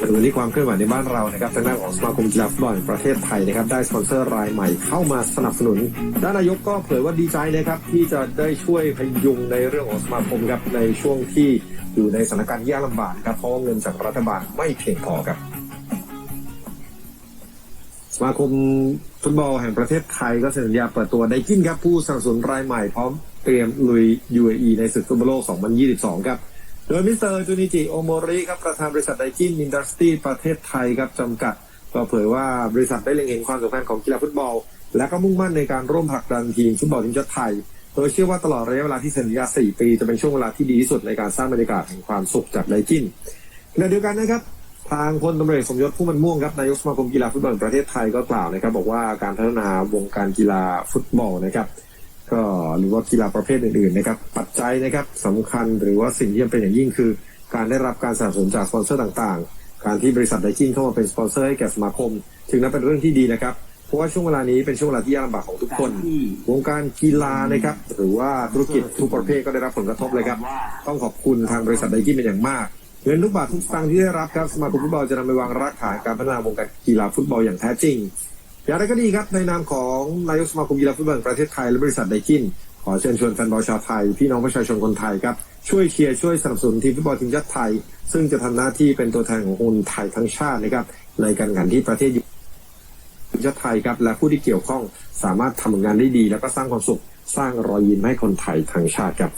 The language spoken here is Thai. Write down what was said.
มาดูที่ความเคลื่อนไหวในบ้านเรานะครับทางด้านของสมาคมกีฬาฟุตบอลประเทศไทยนะครับ ได้สปอนเซอร์รายใหม่เข้ามาสนับสนุน ด้านนายกก็เผยว่าดีใจนะครับที่จะได้ช่วยพยุงในเรื่องของสมาคมครับในช่วงที่อยู่ในสถานการณ์ยากลำบากครับเพราะเงินจากรัฐบาลไม่เพียงพอครับสมาคมฟุตบอลแห่งประเทศไทยก็เซ็นสัญญาเปิดตัวไดกินครับผู้สนับสนุนรายใหม่พร้อมเตรียมลุย UAE ในศึกฟุตบอลโลก 2022 ครับ โดยมิสเตอร์จูนิจิโอโมริครับประธานบริษัทไดกินอินดัสตรีประเทศไทยครับจำกัด ก็เผยว่าบริษัทได้เล็งเห็นความสำคัญของกีฬาฟุตบอล และก็มุ่งมั่นในการร่วมผลักดันทีมฟุตบอลทีมชาติไทย โดยเชื่อว่าตลอดระยะเวลาที่เซ็นสัญญา4ปีจะเป็นช่วงเวลาที่ดีที่สุดในการสร้างบรรยากาศแห่งความสุขจากไดกินขณะเดียวกันนะครับทางพลตำรวจสมยศพุ่มมันม่วงครับนายกสมาคมกีฬาฟุตบอลประเทศไทยก็กล่าวนะครับบอกว่าการพัฒนาวงการกีฬาฟุตบอลนะครับ ก็หรือว่ากีฬาประเภทอื่นๆนะครับ ปัจจัยนะครับสำคัญหรือว่าสิ่งที่จำเป็นอย่างยิ่งคือ การได้รับการสนับสนุนจากสปอนเซอร์ต่างๆ การที่บริษัทไดกินเข้ามาเป็นสปอนเซอร์ให้แก่สมาคม ถึงนั้นเป็นเรื่องที่ดีนะครับ เพราะว่าช่วงเวลานี้เป็นช่วงเวลาที่ยากลำบากของทุกคน วงการกีฬานะครับ หรือว่าธุรกิจทุกประเภทก็ได้รับผลกระทบเลยครับ ต้องขอบคุณทางบริษัทไดกินเป็นอย่างมากเงินทุกบาททุกสตางค์ที่ได้รับครับสมาคมฟุตบอลจะนำไปวางรากฐานการพัฒนาวงการกีฬาฟุตบอลอย่างแท้จริง อย่างไรก็ดีครับในนามของนายกสมาคมกีฬาฟุตบอลประเทศไทยและบริษัทไดกินขอเชิญชวนแฟนบอลชาวไทย พี่น้องประชาชนคนไทยครับ ช่วยเชียร์ช่วยสนับสนุนทีมฟุตบอลทีมชาติไทย ซึ่งจะทำหน้าที่เป็นตัวแทนของคนไทยทั้งชาตินะครับในการแข่งขันที่ประเทศทีมชาติไทยครับและผู้ที่เกี่ยวข้องสามารถทำงานได้ดี แล้วก็สร้างความสุขสร้างรอยยิ้มให้คนไทยทั้งชาติครับ